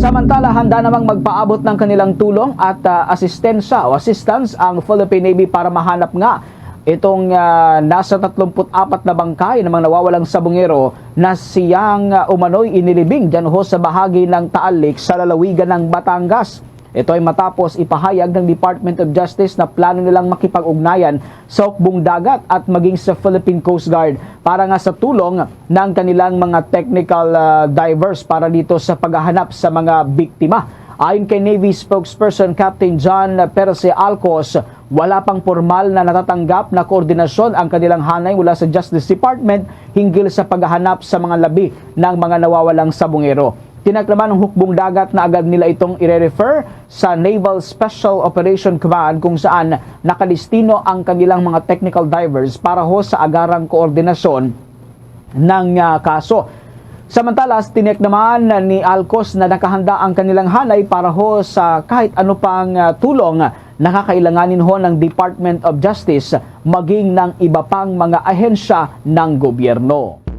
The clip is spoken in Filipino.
Samantala, handa namang magpaabot ng kanilang tulong at ah, asistensya o assistance ang Philippine Navy para mahanap nga itong ah, nasa 34 na bangkay ng mga nawawalang sabungero na siyang ah, umano'y inilibing dyan ho sa bahagi ng Taal Lake sa lalawigan ng Batangas. Ito ay matapos ipahayag ng Department of Justice na plano nilang makipag-ugnayan sa hukbong dagat at maging sa Philippine Coast Guard para nga sa tulong ng kanilang mga technical ah, divers para dito sa paghahanap sa mga biktima. Ayon kay Navy spokesperson Captain John Perse Alcos, wala pang formal na natatanggap na koordinasyon ang kanilang hanay mula sa Justice Department hinggil sa paghahanap sa mga labi ng mga nawawalang sabungero. Tinaklaman ng hukbong dagat na agad nila itong ire-refer sa Naval Special Operation Command kung saan nakalistino ang kanilang mga technical divers para ho sa agarang koordinasyon ng ah, kaso. Samantala, tinek naman ni Alcos na nakahanda ang kanilang hanay para ho sa kahit ano pang ah, tulong na kakailanganin ho ng Department of Justice maging ng iba pang mga ahensya ng gobyerno.